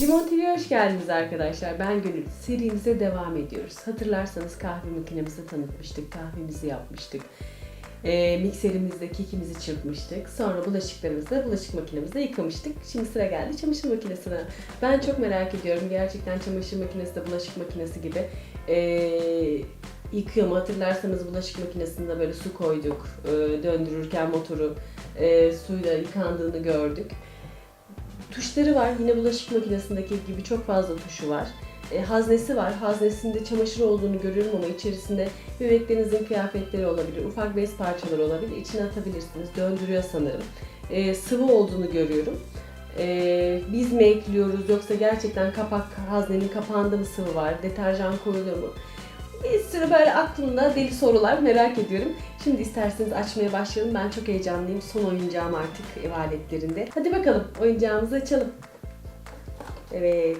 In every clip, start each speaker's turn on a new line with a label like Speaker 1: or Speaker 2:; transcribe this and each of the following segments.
Speaker 1: Limon TV'ye hoş geldiniz arkadaşlar. Ben Gönül. Serimize devam ediyoruz. Hatırlarsanız kahve makinemizi tanıtmıştık. Kahvemizi yapmıştık. E, mikserimizde kekimizi çırpmıştık. Sonra bulaşıklarımızı bulaşık makinemizde yıkamıştık. Şimdi sıra geldi çamaşır makinesine. Ben çok merak ediyorum. Gerçekten çamaşır makinesi de bulaşık makinesi gibi. E, yıkıyor mu? Hatırlarsanız bulaşık makinesinde böyle su koyduk. E, döndürürken motoru e, suyla yıkandığını gördük. Tuşları var. Yine bulaşık makinesindeki gibi çok fazla tuşu var. E, haznesi var. Haznesinde çamaşır olduğunu görüyorum ama içerisinde bebeklerinizin kıyafetleri olabilir, ufak bez parçaları olabilir. İçine atabilirsiniz. Döndürüyor sanırım. E, sıvı olduğunu görüyorum. E, biz mi ekliyoruz yoksa gerçekten kapak haznenin kapağında mı sıvı var? Deterjan koyulur mu? Bir sürü böyle aklımda deli sorular merak ediyorum. Şimdi isterseniz açmaya başlayalım. Ben çok heyecanlıyım. Son oyuncağım artık ev. Hadi bakalım oyuncağımızı açalım. Evet.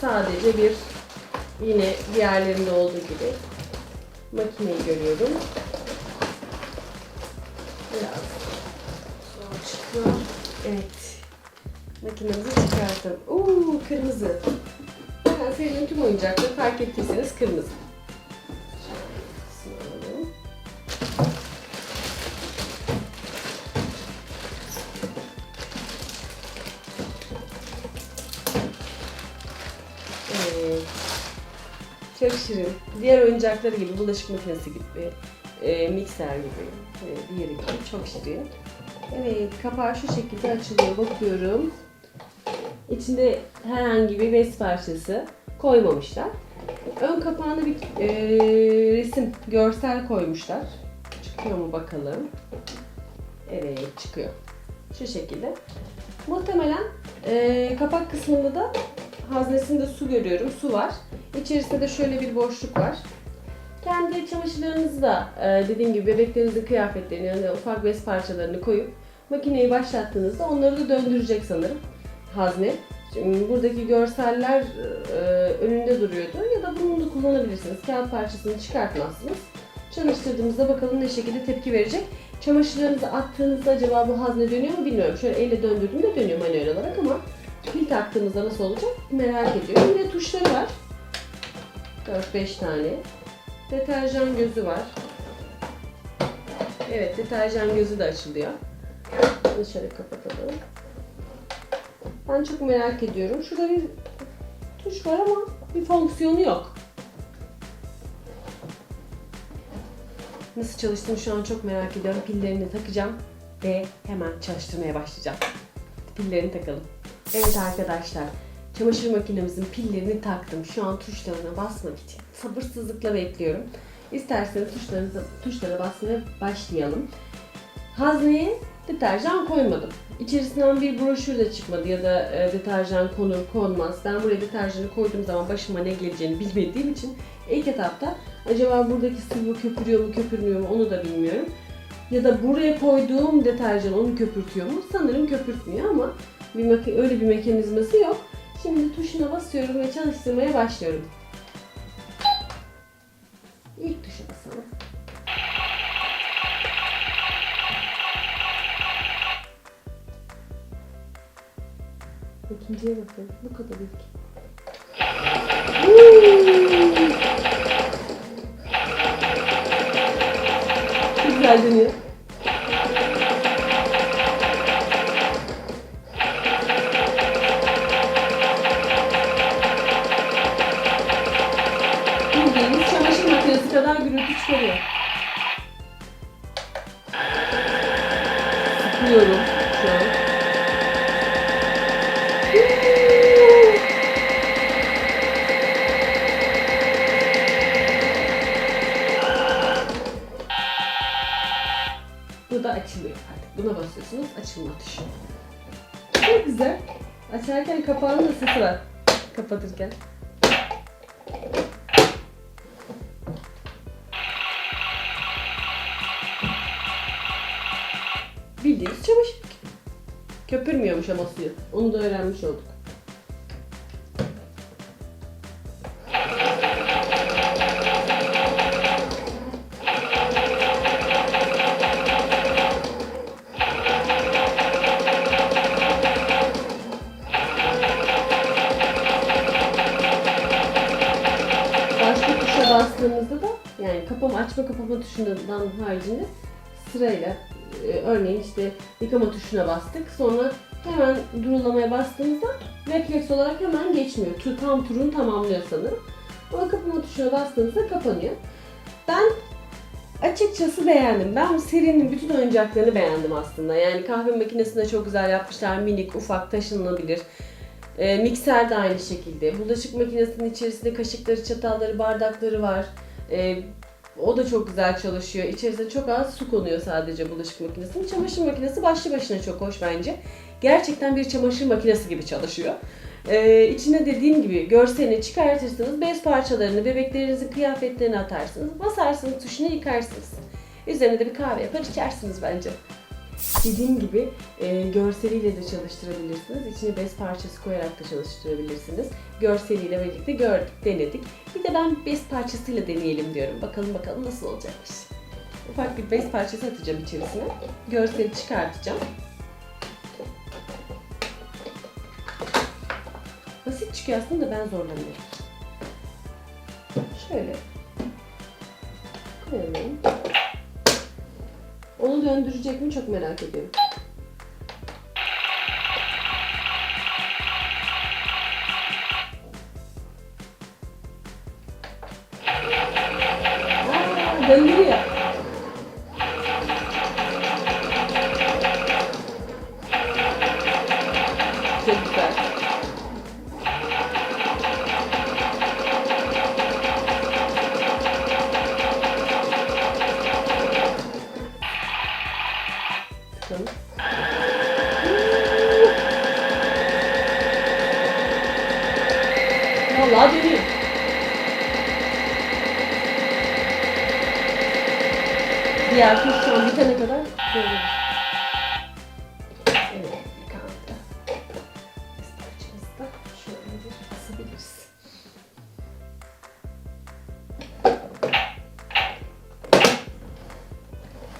Speaker 1: Sadece bir yine diğerlerinde olduğu gibi makineyi görüyorum. Çıkıyor. Evet. Makinemizi çıkartalım. Oo kırmızı. Ben sevdiğim tüm oyuncakları fark ettiyseniz kırmızı. Evet. Şirin. Diğer oyuncakları gibi, bulaşık makinesi gibi, e, mikser gibi, e, diğeri gibi çok şirin. Evet, kapağı şu şekilde açılıyor. Bakıyorum. İçinde herhangi bir bez parçası koymamışlar. Ön kapağına bir e, resim, görsel koymuşlar. Çıkıyor mu bakalım. Evet, çıkıyor. Şu şekilde. Muhtemelen e, kapak kısmında da haznesinde su görüyorum. Su var. İçerisinde de şöyle bir boşluk var. Kendi çamaşırlarınızı da e, dediğim gibi bebeklerinizin kıyafetlerini yani ufak bez parçalarını koyup makineyi başlattığınızda onları da döndürecek sanırım hazne. Şimdi buradaki görseller e, önünde duruyordu ya da bunu da kullanabilirsiniz. Kağıt parçasını çıkartmazsınız. Çalıştırdığımızda bakalım ne şekilde tepki verecek. Çamaşırlarınızı attığınızda acaba bu hazne dönüyor mu bilmiyorum. Şöyle elle döndürdüğümde dönüyor manuel olarak ama pil taktığımızda nasıl olacak merak ediyorum. Yine tuşları var. 4-5 tane. Deterjan gözü var. Evet, deterjan gözü de açılıyor. Şöyle kapatalım. Ben çok merak ediyorum. Şurada bir tuş var ama bir fonksiyonu yok. Nasıl çalıştığını şu an çok merak ediyorum. Pillerini takacağım ve hemen çalıştırmaya başlayacağım. Pillerini takalım. Evet arkadaşlar, çamaşır makinemizin pillerini taktım. Şu an tuşlarına basmak için sabırsızlıkla bekliyorum. İsterseniz tuşlarınıza, tuşlara basmaya başlayalım. Hazneye deterjan koymadım. İçerisinden bir broşür de çıkmadı ya da e, deterjan konur konmaz. Ben buraya deterjanı koyduğum zaman başıma ne geleceğini bilmediğim için ilk etapta acaba buradaki sıvı köpürüyor mu köpürmüyor mu onu da bilmiyorum. Ya da buraya koyduğum deterjan onu köpürtüyor mu? Sanırım köpürtmüyor ama bir öyle bir mekanizması yok. Şimdi tuşuna basıyorum ve çalıştırmaya başlıyorum. İlk tuşa basalım. İkinciye bakın. Bu kadar ilk. Güzel dönüyor. Bildiğimiz çamaşır makinesi kadar gürültü çıkarıyor. Sıkıyorum açılıyor artık. Buna basıyorsunuz açılma tuşu. Çok güzel. Açarken kapağının da sesi var. Kapatırken. Bildiğiniz çamaşır. Köpürmüyormuş ama suyu. Onu da öğrenmiş olduk. Tuşuna bastığımızda da yani kapama açma kapama tuşundan haricinde sırayla e, örneğin işte yıkama tuşuna bastık. Sonra hemen durulamaya bastığımızda refleks olarak hemen geçmiyor. Tu, tam turunu tamamlıyor sanırım. Ama kapama tuşuna bastığınızda kapanıyor. Ben açıkçası beğendim. Ben bu serinin bütün oyuncaklarını beğendim aslında. Yani kahve makinesini de çok güzel yapmışlar. Minik, ufak, taşınabilir. E, mikser de aynı şekilde. Bulaşık makinesinin içerisinde kaşıkları, çatalları, bardakları var. E, o da çok güzel çalışıyor. İçerisinde çok az su konuyor sadece bulaşık makinesinin. Çamaşır makinesi başlı başına çok hoş bence. Gerçekten bir çamaşır makinesi gibi çalışıyor. Ee, içine dediğim gibi görselini çıkartırsınız, bez parçalarını, bebeklerinizin kıyafetlerini atarsınız, basarsınız tuşuna yıkarsınız. Üzerine de bir kahve yapar içersiniz bence. Dediğim gibi e, görseliyle de çalıştırabilirsiniz. İçine bez parçası koyarak da çalıştırabilirsiniz. Görseliyle birlikte gördük, denedik. Bir de ben bez parçasıyla deneyelim diyorum. Bakalım bakalım nasıl olacakmış. Ufak bir bez parçası atacağım içerisine. Görseli çıkartacağım. Basit çıkıyor aslında da ben zorlanıyorum. Şöyle. Koyalım. Onu döndürecek mi çok merak ediyorum. Aa, döndürüyor. Çok güzel. Vallahi dönüyor. Diğer kuş şu an bitene kadar böyle.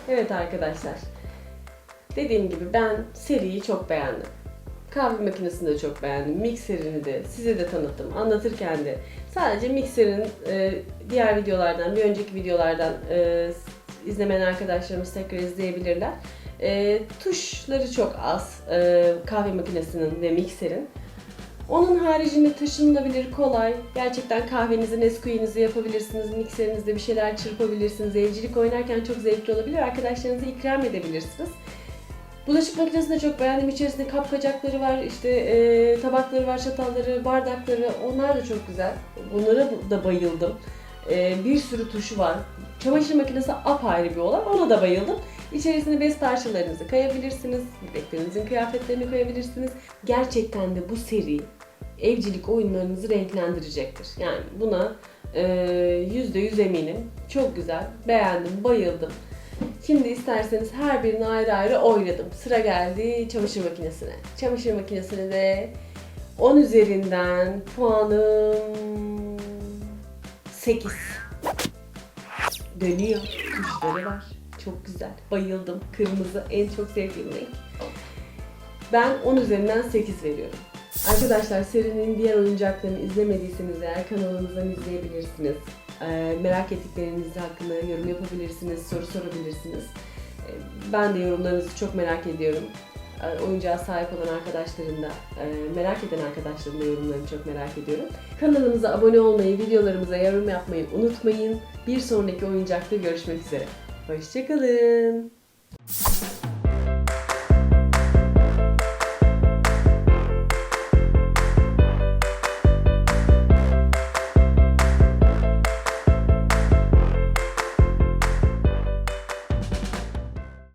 Speaker 1: Evet arkadaşlar. Dediğim gibi ben seriyi çok beğendim. Kahve makinesini de çok beğendim. Mikserini de size de tanıttım. Anlatırken de sadece mikserin e, diğer videolardan, bir önceki videolardan e, izlemeyen arkadaşlarımız tekrar izleyebilirler. E, tuşları çok az e, kahve makinesinin ve mikserin. Onun haricinde taşınılabilir, kolay. Gerçekten kahvenizi, Nesquik'inizi yapabilirsiniz. Mikserinizde bir şeyler çırpabilirsiniz. Evcilik oynarken çok zevkli olabilir. Arkadaşlarınıza ikram edebilirsiniz. Bulaşık makinesini de çok beğendim. İçerisinde kapkacakları var, işte e, tabakları var, çatalları, bardakları. Onlar da çok güzel. Bunlara da bayıldım. E, bir sürü tuşu var. Çamaşır makinesi apayrı bir olay. Ona da bayıldım. İçerisine bez parçalarınızı koyabilirsiniz. Bebeklerinizin kıyafetlerini koyabilirsiniz. Gerçekten de bu seri evcilik oyunlarınızı renklendirecektir. Yani buna e, yüzde yüz eminim. Çok güzel, beğendim, bayıldım. Şimdi isterseniz her birini ayrı ayrı oynadım. Sıra geldi çamaşır makinesine. Çamaşır makinesine de 10 üzerinden puanım 8. Dönüyor. Tuşları var. Çok güzel. Bayıldım. Kırmızı en çok sevdiğim renk. Ben 10 üzerinden 8 veriyorum. Arkadaşlar serinin diğer oyuncaklarını izlemediyseniz eğer kanalımızdan izleyebilirsiniz. Ee, merak ettikleriniz hakkında yorum yapabilirsiniz, soru sorabilirsiniz. Ee, ben de yorumlarınızı çok merak ediyorum. Ee, oyuncağa sahip olan arkadaşların da, e, merak eden arkadaşların da yorumlarını çok merak ediyorum. Kanalımıza abone olmayı, videolarımıza yorum yapmayı unutmayın. Bir sonraki oyuncakta görüşmek üzere. Hoşçakalın.